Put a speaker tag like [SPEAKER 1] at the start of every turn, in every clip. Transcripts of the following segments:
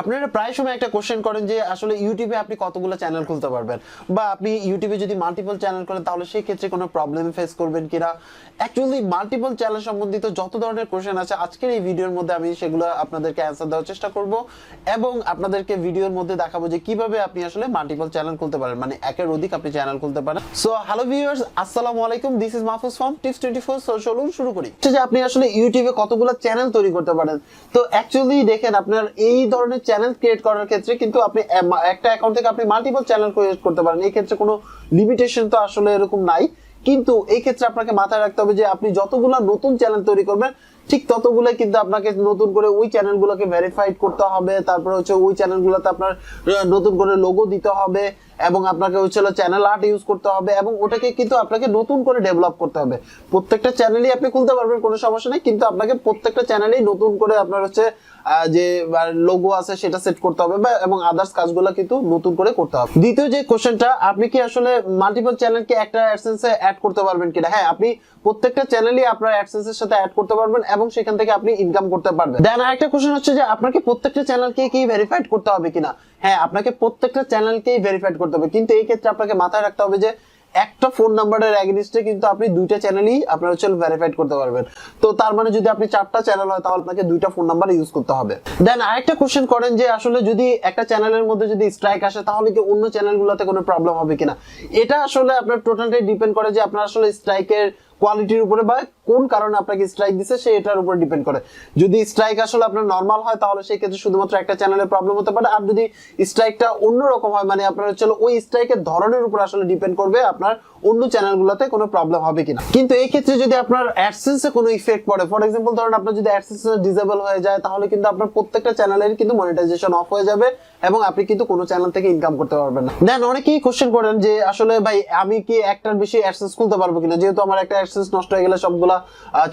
[SPEAKER 1] আপনারা প্রায় সময় একটা কোশ্চেন করেন যে আসলে ইউটিউবে আপনি কতগুলো চ্যানেল খুলতে পারবেন? বা আপনি ইউটিউবে যদি মাল্টিপল চ্যানেল করেন, তাহলে সেই ক্ষেত্রে কোনো প্রবলেম ফেস করবেন কিনা? অ্যাকচুয়ালি মাল্টিপল চ্যানেল সম্বন্ধিত যত ধরনের কোশ্চেন আছে, আজকের এই ভিডিওর মধ্যে আমি সেগুলো আপনাদেরকে অ্যান্সার দেওয়ার চেষ্টা করব এবং আপনাদেরকে ভিডিওর মধ্যে দেখাবো যে কীভাবে আপনি আসলে মাল্টিপল চ্যানেল খুলতে পারেন মানে একের অধিক আপনি চ্যানেল খুলতে পারেন। সো হ্যালো ভিউয়ার্স আসসালামু আলাইকুম this is Mahfuz from tips twenty four so চলুন শুরু করি। যে আপনি আসলে ইউটিউবে কতগুলো চ্যানেল তৈরি করতে পারেন? তো অ্যাকচুয়ালি দেখেন, আপনার এই ধরনের চ্যানেল ক্রিয়েট করার ক্ষেত্রে কিন্তু আপনি একটা অ্যাকাউন্ট থেকে আপনি মাল্টিপল চ্যানেল ক্রিয়েট করতে পারেন। এই ক্ষেত্রে কোনো লিমিটেশন তো আসলে এরকম নাই। কিন্তু এই ক্ষেত্রে আপনাকে মাথায় রাখতে হবে যে আপনি যতগুলো নতুন চ্যানেল তৈরি করবেন ঠিক ততগুলো কিন্তু আপনাকে নতুন করে ওই চ্যানেলগুলোকে ভেরিফাইড করতে হবে। তারপরে হচ্ছে ওই চ্যানেলগুলোতে আপনার নতুন করে লোগো দিতে হবে এবং আপনাকে হচ্ছে চ্যানেল আর্ট ইউজ করতে হবে এবং ওটাকে কিন্তু আপনাকে নতুন করে ডেভেলপ করতে হবে। প্রত্যেকটা চ্যানেলই আপনি খুলতে পারবেন, কোনো সমস্যা নেই। কিন্তু আপনাকে প্রত্যেকটা চ্যানেলেই নতুন করে আপনার হচ্ছে যে লোগো আছে সেটা সেট করতে হবে বা, এবং আদার্স কাজগুলো কিন্তু নতুন করে করতে হবে। দ্বিতীয় যে কোশ্চেনটা আপনি কি আসলে মাল্টিপল চ্যানেলকে একটা অ্যাডসেন্সে অ্যাড করতে পারবেন কিনা? হ্যাঁ আপনি প্রত্যেকটা চ্যানেলই আপনার অ্যাডসেন্সের সাথে অ্যাড করতে পারবেন এবং সেখান থেকে আপনি ইনকাম করতে পারবেন। দেন আরেকটা কোশ্চেন হচ্ছে যে আপনাকে প্রত্যেকটা চ্যানেলকে কি ভেরিফাইড করতে হবে কিনা? হ্যাঁ আপনাকে প্রত্যেকটা চ্যানেলকেই ভেরিফাইড করতে হবে। কিন্তু এই ক্ষেত্রে আপনাকে মাথায় রাখতে হবে যে একটা ফোন নাম্বারের এগেনিস্টে কিন্তু আপনি দুইটা চ্যানেলই আপনার হচ্ছে ভেরিফাইড করতে পারবেন। তো তার মানে যদি আপনি চারটা চ্যানেল হয়, তাহলে আপনাকে দুইটা ফোন নাম্বার ইউজ করতে হবে। দেন আরেকটা কোশ্চেন করেন যে আসলে যদি একটা চ্যানেলের মধ্যে যদি স্ট্রাইক আসে, তাহলে কি অন্য চ্যানেলগুলোতে কোনো প্রবলেম হবে কিনা? এটা আসলে আপনার টোটালটাই ডিপেন্ড করে যে আপনার আসলে স্ট্রাইকের কোয়ালিটির উপরে বা কোন কারণে আপনাকে স্ট্রাইক দিছে সে এটার উপর ডিপেন্ড করে। যদি স্ট্রাইক আসলে আপনার নর্মাল হয়, তাহলে সেই ক্ষেত্রে শুধুমাত্র একটা চ্যানেলের প্রবলেম হতে পারে। আর যদি স্ট্রাইকটা অন্যরকম হয় মানে আপনার হচ্ছে ওই স্ট্রাইকের ধরনের উপর আসলে ডিপেন্ড করবে আপনার অন্য চ্যানেলগুলোতে কোনো প্রবলেম হবে কিনা। কিন্তু এই ক্ষেত্রে যদি আপনার অ্যাডসেন্সে কোনো ইফেক্ট পড়ে ফর এক্সাম্পল ধরেন আপনার যদি অ্যাডসেন্স ডিসেবল হয়ে যায়, তাহলে কিন্তু আপনার প্রত্যেকটা চ্যানেলের কিন্তু মনিটাইজেশন অফ হয়ে যাবে এবং আপনি কিন্তু কোনো চ্যানেল থেকে ইনকাম করতে পারবেন না। দেন অনেকেই কোশ্চেন করেন যে, আসলে ভাই, আমি কি একটার বেশি অ্যাডসেন্স খুলতে পারব কিনা? যেহেতু আমার একটা অ্যাডসেন্স নষ্ট হয়ে গেলে সবগুলা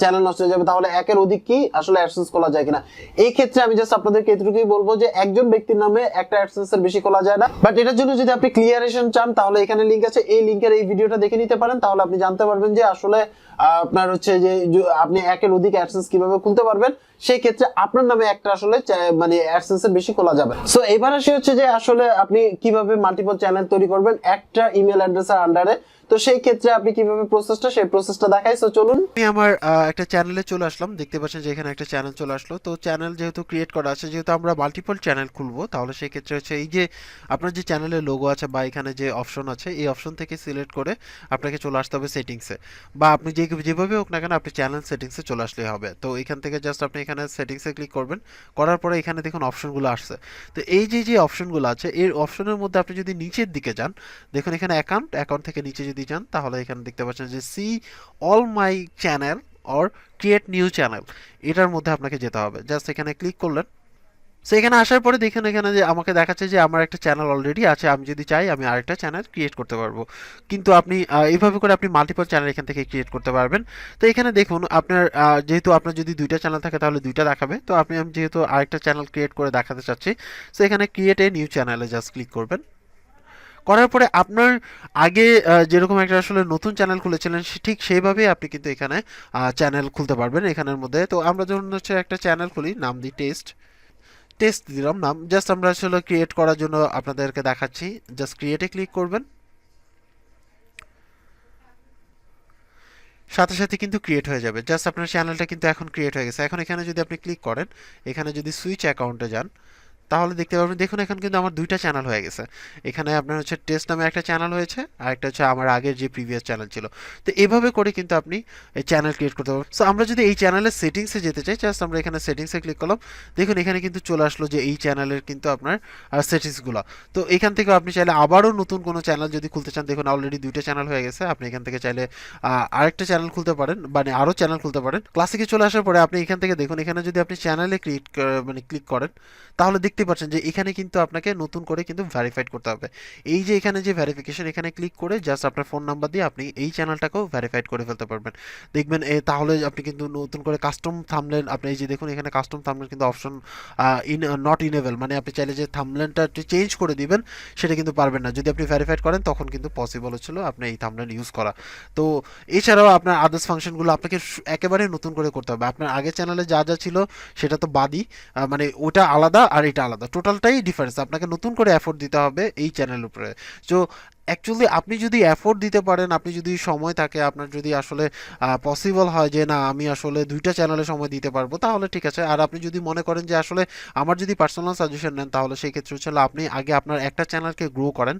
[SPEAKER 1] চ্যানেল নষ্ট হয়ে যাবে, তাহলে একের অধিক কি আসলে অ্যাডসেন্স খোলা যায় কিনা? এই ক্ষেত্রে আমি জাস্ট আপনাদেরকে এটুকুই বলব যে, একজন ব্যক্তির নামে একটা অ্যাডসেন্স এর বেশি খোলা যায় না। বাট এটার জন্য যদি আপনি ক্লিয়ারেশন চান, তাহলে এখানে লিঙ্ক আছে। এই লিংকের এই ভিডিওটা দেখে নিতে পারেন, তাহলে আপনি জানতে পারবেন যে আসলে আপনার হচ্ছে যে আপনি একের অধিক অ্যাডসেন্স কীভাবে খুলতে পারবেন, সেই ক্ষেত্রে আপনার নামে একটা আসলে মানে অ্যাডসেন্সের বেশি খোলা যাবে। সো এবার আসে হচ্ছে যে আসলে আপনি কীভাবে মাল্টিপল চ্যানেল তৈরি করবেন, একটা ইমেল অ্যাড্রেসের আন্ডারে তো সেই ক্ষেত্রে আপনি কীভাবে প্রসেসটা সেই প্রসেসটা দেখাই। তো চলুন।
[SPEAKER 2] আমি আমার একটা চ্যানেলে চলে আসলাম। দেখতে পাচ্ছেন যে এখানে একটা চ্যানেল চলে আসলো। তো চ্যানেল যেহেতু ক্রিয়েট করা আছে, যেহেতু আমরা মাল্টিপল চ্যানেল খুলবো, তাহলে সেই ক্ষেত্রে হচ্ছে এই যে আপনার যে চ্যানেলের লোগো আছে বা এখানে যে অপশন আছে, এই অপশন থেকে সিলেক্ট করে আপনাকে চলে আসতে হবে সেটিংসে বা আপনি যে, যেভাবে হোক না কেন আপনি চ্যানেল সেটিংসে চলে আসলেই হবে। তো এখান থেকে জাস্ট আপনি এখানে সেটিংসে ক্লিক করবেন। করার পরে এখানে দেখুন অপশনগুলো আসছে। তো এই যে যে অপশনগুলো আছে, এর অপশনের মধ্যে আপনি যদি নিচের দিকে যান, দেখুন এখানে অ্যাকাউন্ট অ্যাকাউন্ট থেকে নিচে যদি যান তাহলে এখানে দেখতে পাচ্ছেন যে see all my channel or create new channel এটার মধ্যে আপনাকে যেতে হবে। জাস্ট এখানে ক্লিক করলেন। সো এখানে আসার পরে দেখেন এখানে যে আমাকে দেখাচ্ছে যে আমার একটা চ্যানেল অলরেডি আছে, আমি যদি চাই আমি আরেকটা চ্যানেল ক্রিয়েট করতে পারব। কিন্তু আপনি এইভাবে করে আপনি মাল্টিপল চ্যানেল এখান থেকে ক্রিয়েট করতে পারবেন। তো এখানে দেখুন আপনার যেহেতু আপনার যদি দুইটা চ্যানেল থাকে, তাহলে দুইটা দেখাবে। তো আপনি, আমি যেহেতু আরেকটা চ্যানেল ক্রিয়েট করে দেখাতে চাচ্ছি সো এখানে ক্রিয়েট এ নিউ চ্যানেলে জাস্ট ক্লিক করবেন। করার পরে আপনার আগে যেরকম একটা আসলে নতুন চ্যানেল খুলেছিলেন ঠিক সেইভাবেই আপনি কিন্তু এখানে চ্যানেল খুলতে পারবেন এখানের মধ্যে। তো আমরা যখন হচ্ছে একটা চ্যানেল খুলি, নাম দিই টেস্ট টেস্ট দিলাম নাম। জাস্ট আমরা আসলে ক্রিয়েট করার জন্য আপনাদেরকে দেখাচ্ছি। জাস্ট ক্রিয়েটে ক্লিক করবেন। সাথে সাথে কিন্তু ক্রিয়েট হয়ে যাবে। জাস্ট আপনার চ্যানেলটা কিন্তু এখন ক্রিয়েট হয়ে গেছে। এখন এখানে যদি আপনি ক্লিক করেন, এখানে যদি সুইচ অ্যাকাউন্টে যান তাহলে দেখতে পাবেন দেখুন এখন কিন্তু আমার দুইটা চ্যানেল হয়ে গেছে। এখানে আপনার হচ্ছে টেস্ট নামে একটা চ্যানেল হয়েছে, আর একটা হচ্ছে আমার আগের যে প্রিভিয়াস চ্যানেল ছিল। তো এভাবে করে কিন্তু আপনি এই চ্যানেল ক্রিয়েট করতে পারবেন। সো আমরা যদি এই চ্যানেলের সেটিংসে যেতে চাই জাস্ট আমরা এখানে সেটিংসে ক্লিক করলাম। দেখুন এখানে কিন্তু চলে আসলো যে এই চ্যানেলের কিন্তু আপনার সেটিংসগুলো তো এখান থেকে আপনি চাইলে আবারও নতুন কোনো চ্যানেল যদি খুলতে চান, দেখুন অলরেডি দুইটা চ্যানেল হয়ে গেছে। আপনি এখান থেকে চাইলে আরেকটা চ্যানেল খুলতে পারেন মানে আরও চ্যানেল খুলতে পারেন। ক্লাসিকে চলে আসার পরে আপনি এখান থেকে দেখুন, এখানে যদি আপনি চ্যানেলে ক্রিয়েট মানে ক্লিক করেন, তাহলে দেখতে পাচ্ছেন যে এখানে কিন্তু আপনাকে নতুন করে কিন্তু ভেরিফাইড করতে হবে। এই যে এখানে যে ভেরিফিকেশন এখানে ক্লিক করে জাস্ট আপনার ফোন নাম্বার দিয়ে আপনি এই চ্যানেলটাকেও ভেরিফাইড করে ফেলতে পারবেন। দেখবেন তাহলে আপনি কিন্তু নতুন করে কাস্টম থামলেন আপনি এই যে দেখুন, এখানে কাস্টম থামলেন কিন্তু অপশন ইন নট ইনেবল মানে আপনি চাইলে যে থামলেনটা চেঞ্জ করে দিবেন, সেটা কিন্তু পারবেন না। যদি আপনি ভেরিফাইড করেন, তখন কিন্তু পসিবল হচ্ছিল আপনি এই থামলেন ইউজ করা। তো এছাড়াও আপনার আদার্স ফাংশনগুলো আপনাকে একেবারে নতুন করে করতে হবে। আপনার আগের চ্যানেলে যা যা ছিল, সেটা তো বাদই মানে ওটা আলাদা আর এটা আলাদা। টোটালটাই ডিফারেন্স আপনাকে নতুন করে অ্যাফোর্ড দিতে হবে এই চ্যানেলের উপরে। তো অ্যাকচুয়ালি আপনি যদি এফোর্ট দিতে পারেন, আপনি যদি সময় থাকে, আপনার যদি আসলে পসিবল হয় যে না, আমি আসলে দুইটা চ্যানেলে সময় দিতে পারব, তাহলে ঠিক আছে। আর আপনি যদি মনে করেন যে আসলে আমার যদি পার্সোনাল সাজেশন নেন, তাহলে সেই ক্ষেত্রে হচ্ছে আপনি আগে আপনার একটা চ্যানেলকে গ্রো করেন।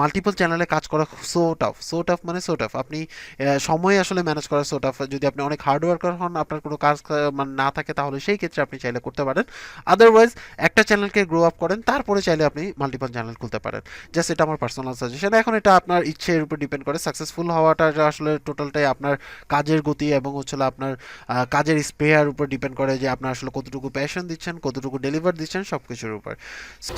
[SPEAKER 2] মাল্টিপল চ্যানেলে কাজ করা সো টাফ সো টাফ মানে সো টাফ আপনি সময় আসলে ম্যানেজ করা সো টাফ যদি আপনি অনেক হার্ড ওয়ার্কার হন, আপনার কোনো কাজ মানে না থাকে, তাহলে সেই ক্ষেত্রে আপনি চাইলে করতে পারেন। আদারওয়াইজ একটা চ্যানেলকে গ্রো আপ করেন, তারপরে চাইলে আপনি মাল্টিপল চ্যানেল খুলতে পারেন। জাস্ট এটা আমার পার্সোনাল সাজেশন এখন এটা আপনার ইচ্ছের উপর ডিপেন্ড করে। সাকসেসফুল হওয়াটা আসলে টোটালটাই আপনার কাজের গতি এবং হচ্ছে আপনার কাজের স্পেয়ার উপর ডিপেন্ড করে যে আপনার আসলে কতটুকু প্যাশন দিচ্ছেন, কতটুকু ডেলিভার দিচ্ছেন সব কিছুর উপর।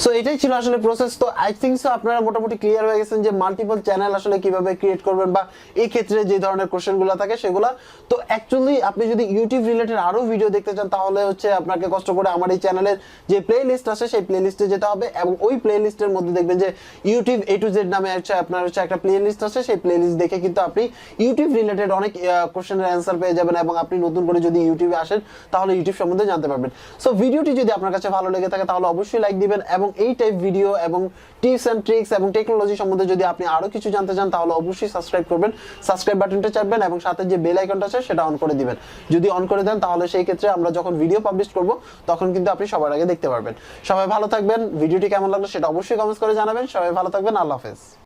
[SPEAKER 1] সো এটাই ছিল আসলে প্রসেস তো আই থিঙ্ক সো আপনারা মোটামুটি ক্লিয়ার হয়ে গেছেন যে মাল্টিপল চ্যানেল আসলে কীভাবে ক্রিয়েট করবেন বা এই ক্ষেত্রে যে ধরনের কোশ্চেনগুলো থাকে সেগুলো। তো অ্যাকচুয়ালি আপনি যদি ইউটিউব রিলেটেড আরও ভিডিও দেখতে চান, তাহলে হচ্ছে আপনাকে কষ্ট করে আমার এই চ্যানেলের যে প্লে লিস্ট আছে, সেই প্লে লিস্টে যেতে হবে এবং ওই প্লে লিস্টের মধ্যে দেখবেন যে ইউটিউব এ টু জেড নামে হচ্ছে আপনার হচ্ছে একটা প্লে লিস্ট আছে, সেই প্লে লিস্ট দেখে কিন্তু আপনি ইউটিউব রিলেটেড অনেক কোশ্চেনের অ্যান্সার পেয়ে যাবেন এবং আপনি নতুন করে যদি ইউটিউবে আসেন, তাহলে ইউটিউব সম্বন্ধে জানতে পারবেন। সো ভিডিওটি যদি আপনার কাছে ভালো লেগে থাকে, তাহলে অবশ্যই লাইক দিবেন এবং এই টাইপ ভিডিও এবং টিপস অ্যান্ড ট্রিক্স এবং টেকনোলজি সম্বন্ধে যদি আপনি আরও কিছু জানতে চান, তাহলে অবশ্যই সাবস্ক্রাইব করবেন সাবস্ক্রাইব বাটনটা চাপবেন এবং সাথে যে বেল আইকনটা আছে, সেটা অন করে দিবেন। যদি অন করে দেন, তাহলে সেই ক্ষেত্রে আমরা যখন ভিডিও পাবলিশ করব, তখন কিন্তু আপনি সবার আগে দেখতে পারবেন। সবাই ভালো থাকবেন ভিডিওটি কেমন লাগল সেটা অবশ্যই কমেন্টস করে জানাবেন। সবাই ভালো থাকবেন, আল্লাহ হাফেজ।